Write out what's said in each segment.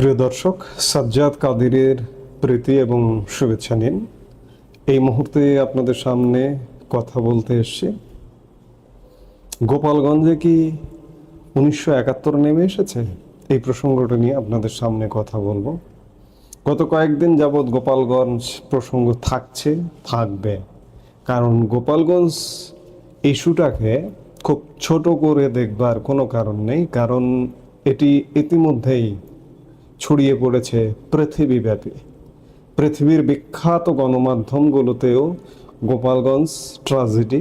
প্রিয় দর্শক, সাজ্জাদ কাদিরের প্রীতি এবং শুভেচ্ছা নিন। এই মুহূর্তে আপনাদের সামনে কথা বলতে এসছি। গোপালগঞ্জে কি উনিশশো একাত্তর নেমে এসেছে? এই প্রসঙ্গটা নিয়ে আপনাদের সামনে কথা বলব। গত কয়েকদিন যাবৎ গোপালগঞ্জ প্রসঙ্গ থাকছে, থাকবে। কারণ গোপালগঞ্জ ইস্যুটাকে খুব ছোট করে দেখবার কোনো কারণ নেই, কারণ এটি ইতিমধ্যেই ছড়িয়ে পড়েছে পৃথিবীব্যাপী। পৃথিবীর বিখ্যাত গণমাধ্যমগুলোতেও গোপালগঞ্জ ট্রাজেডি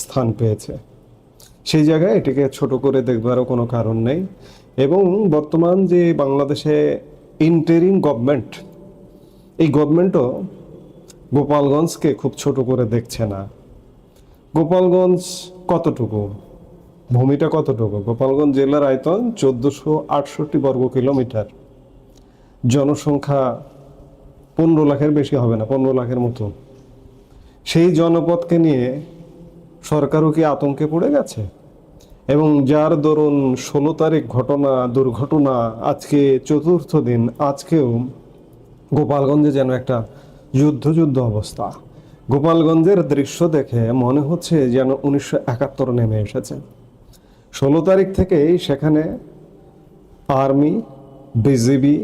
স্থান পেয়েছে। সেই জায়গায় এটিকে ছোট করে দেখবারও কোনো কারণ নেই এবং বর্তমান যে বাংলাদেশে ইন্টারিম গভর্নমেন্ট এই গভর্নমেন্টও গোপালগঞ্জকে খুব ছোট করে দেখছে না। গোপালগঞ্জ কতটুকু? ভূমিটা কতটুকু? গোপালগঞ্জ জেলার আয়তন চোদ্দশো আটষট্টি বর্গ কিলোমিটার। জনসংখ্যা পনেরো লাখের বেশি হবে না, পনেরো লাখের মতো। সেই জনপদকে নিয়ে সরকারও কি আতঙ্কে পড়ে গেছে? এবং যার দরুন ষোলো তারিখ ঘটনা, দুর্ঘটনা, আজকে চতুর্থ দিন, আজকেও গোপালগঞ্জে যেন একটা যুদ্ধ যুদ্ধ অবস্থা। গোপালগঞ্জের দৃশ্য দেখে মনে হচ্ছে যেন উনিশশো একাত্তর নেমে এসেছে। ষোলো তারিখ থেকেই সেখানে আর্মি বিজিবি,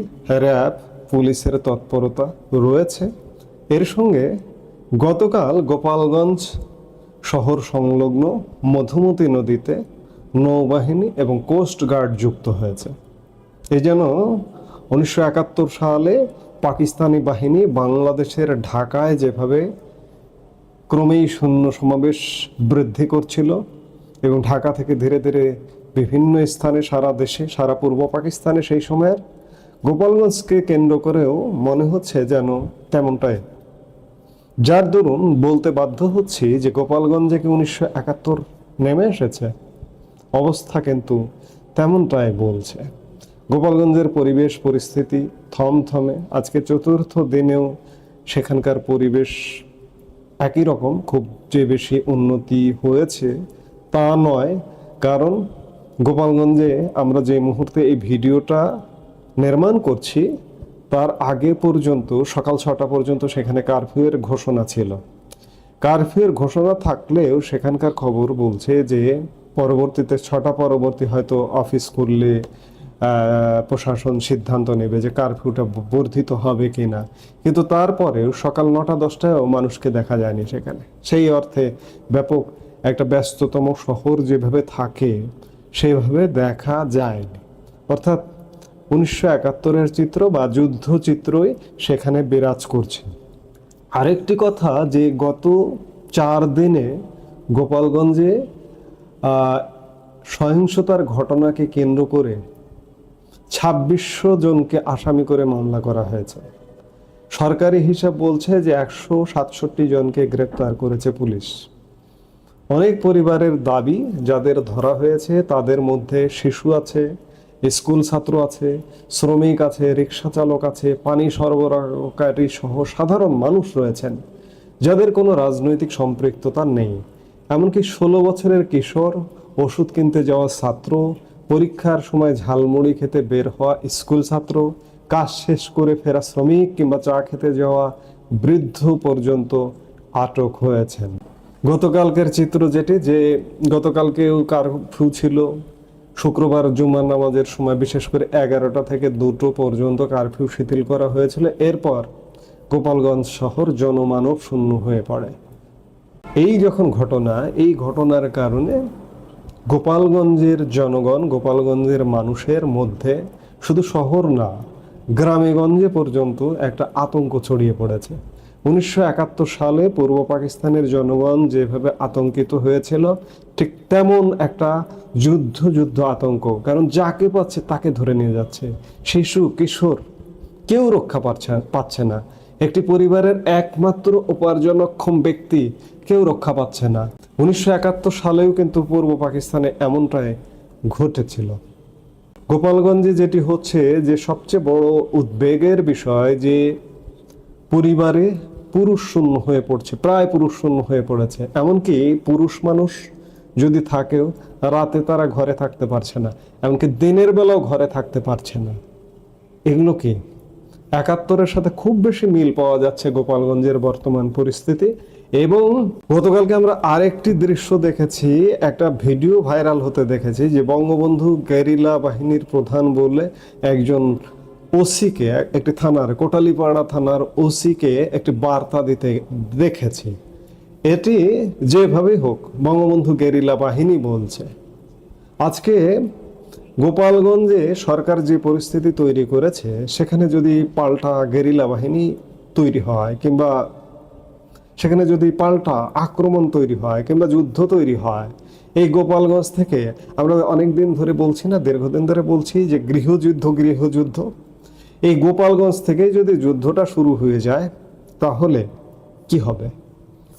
র্যাব, পুলিশের তৎপরতা রয়েছে। এর সঙ্গে গতকাল গোপালগঞ্জ শহর সংলগ্ন মধুমতি নদীতে নৌবাহিনী এবং কোস্ট গার্ড যুক্ত হয়েছে। এই যেন উনিশশো একাত্তর সালে পাকিস্তানি বাহিনী বাংলাদেশের ঢাকায় যেভাবে ক্রমেই শূন্য সমাবেশ বৃদ্ধি করছিল এবং ঢাকা থেকে ধীরে ধীরে বিভিন্ন স্থানে, সারা দেশে, সারা পূর্ব পাকিস্তানে সেই সময়ের গোপালগঞ্জকে কেন্দ্র করেও মনে হচ্ছে যেন তেমনটাই। যার দরুন বলতে বাধ্য হচ্ছি যে গোপালগঞ্জে কি উনিশশো একাত্তর নেমে এসেছে? অবস্থা কিন্তু তেমনটাই বলছে। গোপালগঞ্জের পরিবেশ, পরিস্থিতি থমথমে। আজকে চতুর্থ দিনেও সেখানকার পরিবেশ একই রকম, খুব যে বেশি উন্নতি হয়েছে তা নয়, কারণ গোপালগঞ্জে আমরা যে মুহূর্তে এই ভিডিওটা নির্মাণ করছি, তার আগে পর্যন্ত, সকাল ছটা পর্যন্ত সেখানে কারফিউয়ের ঘোষণা ছিল। কারফিউয়ের ঘোষণা থাকলেও সেখানকার খবর বলছে যে, পরবর্তীতে, ছটা পরবর্তী হয়তো অফিস করলে প্রশাসন সিদ্ধান্ত নেবে যে কারফিউটা বর্ধিত হবে কিনা। কিন্তু তারপরেও সকাল নটা দশটায়ও মানুষকে দেখা যায়নি সেখানে। সেই অর্থে ব্যাপক একটা ব্যস্ততম শহর যেভাবে থাকে সেভাবে দেখা যায়নি। অর্থাৎ উনিশশো একাত্তরের চিত্র বা যুদ্ধ চিত্রই সেখানে বিরাজ করছে। আরেকটি কথা যে গত চার দিনে গোপালগঞ্জে সহিংসতার ঘটনাকে কেন্দ্র করে ছাব্বিশশো জনকে আসামি করে মামলা করা হয়েছে। সরকারি হিসাব বলছে যে একশো সাতষট্টি জনকে গ্রেপ্তার করেছে পুলিশ। অনেক পরিবারের দাবি যাদের ধরা হয়েছে, তাদের মধ্যে শিশু আছে, স্কুল ছাত্র আছে, শ্রমিক আছে, রিক্সা চালক আছে, পানি সরবরাহকারী সহ সাধারণ মানুষ রয়েছেন, যাদের কোনো রাজনৈতিক সম্পৃক্ততা নেই। এমনকি ষোলো বছরের কিশোর, ওষুধ কিনতে যাওয়া ছাত্র, পরীক্ষার সময় ঝালমুড়ি খেতে বের হওয়া স্কুল ছাত্র, কাজ শেষ করে ফেরা শ্রমিক কিংবা চা খেতে যাওয়া বৃদ্ধ পর্যন্ত আটক হয়েছেন। গতকালকের চিত্র যেটি, যে গতকালকেও কারফিউ ছিল। শুক্রবার জুমার নামাজের সময় বিশেষ করে এগারোটা থেকে দুটো পর্যন্ত কারফিউ শিথিল করা হয়েছিল। এরপর গোপালগঞ্জ শহর জনমানব শূন্য হয়ে পড়ে। এই যখন ঘটনা, এই ঘটনার কারণে গোপালগঞ্জের জনগণ, গোপালগঞ্জের মানুষের মধ্যে শুধু শহর না গ্রামেগঞ্জে পর্যন্ত একটা আতঙ্ক ছড়িয়ে পড়েছে। উনিশশো একাত্তর সালে পূর্ব পাকিস্তানের জনগণ যেভাবে আতঙ্কিত হয়েছিল, ঠিক তেমন একটা যুদ্ধ যুদ্ধ আতঙ্ক। কারণ যাকে পাচ্ছে তাকে ধরে নিয়ে যাচ্ছে। শিশু, কিশোর কেউ রক্ষা পাচ্ছে পাচ্ছে না। একটি পরিবারের একমাত্র উপার্জনক্ষম ব্যক্তি কেউ রক্ষা পাচ্ছে না। উনিশশো একাত্তর সালেও কিন্তু পূর্ব পাকিস্তানে এমনটাই ঘটেছিল। গোপালগঞ্জে যেটি হচ্ছে যে সবচেয়ে বড় উদ্বেগের বিষয় যে পরিবারে পুরুষ শূন্য হয়ে পড়ছে, প্রায় পুরুষ শূন্য হয়ে পড়েছে। এমনকি পুরুষ মানুষ যদি থাকেও, রাতে তারা ঘরে থাকতে পারছে না। এমনকি দিনের বেলাও ঘরে থাকতে পারছে না। এগুলো কি? একাত্তরের সাথে খুব বেশি মিল পাওয়া যাচ্ছে গোপালগঞ্জের বর্তমান পরিস্থিতি। এবং গতকালকে আমরা আরেকটি দৃশ্য দেখেছি, একটা ভিডিও ভাইরাল হতে দেখেছি, যে বঙ্গবন্ধু গেরিলা বাহিনীর প্রধান বলে একজন ওসিকে, একটি থানার, কোটালিপাড়া থানার ওসিকে একটি বার্তা দিতে দেখেছি। এটি যেভাবেই হোক, বঙ্গবন্ধু গেরিলা বাহিনী বলছে, আজকে গোপালগঞ্জে সরকার যে পরিস্থিতি তৈরি করেছে, সেখানে যদি পাল্টা গেরিলা বাহিনী তৈরি হয়, কিংবা সেখানে যদি পাল্টা আক্রমণ তৈরি হয়, কিংবা যুদ্ধ তৈরি হয়, এই গোপালগঞ্জ থেকে আমরা অনেক দিন ধরে বলছি না, দীর্ঘদিন ধরে বলছি যে গৃহযুদ্ধ গৃহযুদ্ধ। এই গোপালগঞ্জ থেকেই যদি যুদ্ধটা শুরু হয়ে যায়, তাহলে কি হবে?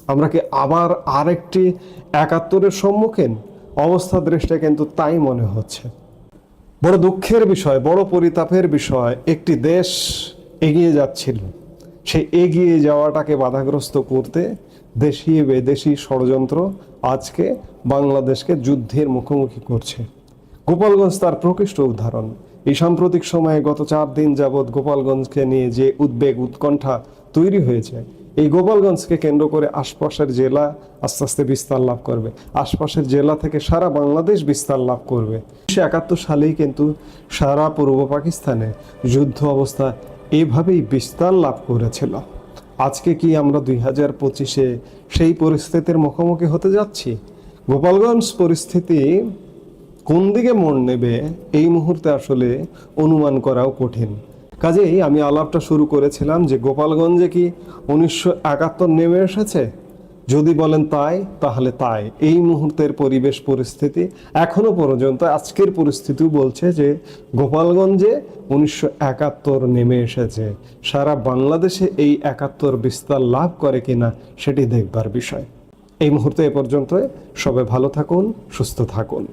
আমরা কি আবার আরেকটি একাত্তরের সম্মুখীন? অবস্থা দৃষ্টিতে কিন্তু তাই মনে হচ্ছে। বড় দুঃখের বিষয়, বড় পরিতাপের বিষয়, একটি দেশ এগিয়ে যাচ্ছিল। সে এগিয়ে যাওয়াটাকে বাধাগ্রস্ত করতে দেশি বিদেশি ষড়যন্ত্র আজকে বাংলাদেশকে যুদ্ধের মুখোমুখি করছে। গোপালগঞ্জ তার প্রকৃষ্ট উদাহরণ। এই সাম্প্রতিক সময়ে গত চার দিন যাবৎ গোপালগঞ্জকে নিয়ে যে উদ্বেগ উৎকণ্ঠা তৈরি হয়েছে, এই গোপালগঞ্জকে কেন্দ্র করে আশপাশের জেলা আস্তে আস্তে বিস্তার লাভ করবে। আশপাশের জেলা থেকে সারা বাংলাদেশ বিস্তার লাভ করবে। উনিশশো একাত্তর সালেই কিন্তু সারা পূর্ব পাকিস্তানে যুদ্ধ অবস্থা এভাবেই বিস্তার লাভ করেছিল। আজকে কি আমরা দুই হাজার পঁচিশে সেই পরিস্থিতির মুখোমুখি হতে যাচ্ছি? গোপালগঞ্জ পরিস্থিতি কোন দিকে মন নেবে এই মুহূর্তে আসলে অনুমান করাও কঠিন। কাজেই আমি আলাপটা শুরু করেছিলাম যে গোপালগঞ্জে কি উনিশশো একাত্তর নেমে এসেছে? যদি বলেন তাই, তাহলে তাই। এই মুহূর্তের পরিবেশ পরিস্থিতি এখনও পর্যন্ত আজকের পরিস্থিতিও বলছে যে গোপালগঞ্জে উনিশশো একাত্তর নেমে এসেছে। সারা বাংলাদেশে এই একাত্তর বিস্তার লাভ করে কিনা সেটি দেখবার বিষয়। এই মুহূর্তে এ পর্যন্ত সবাই ভালো থাকুন, সুস্থ থাকুন।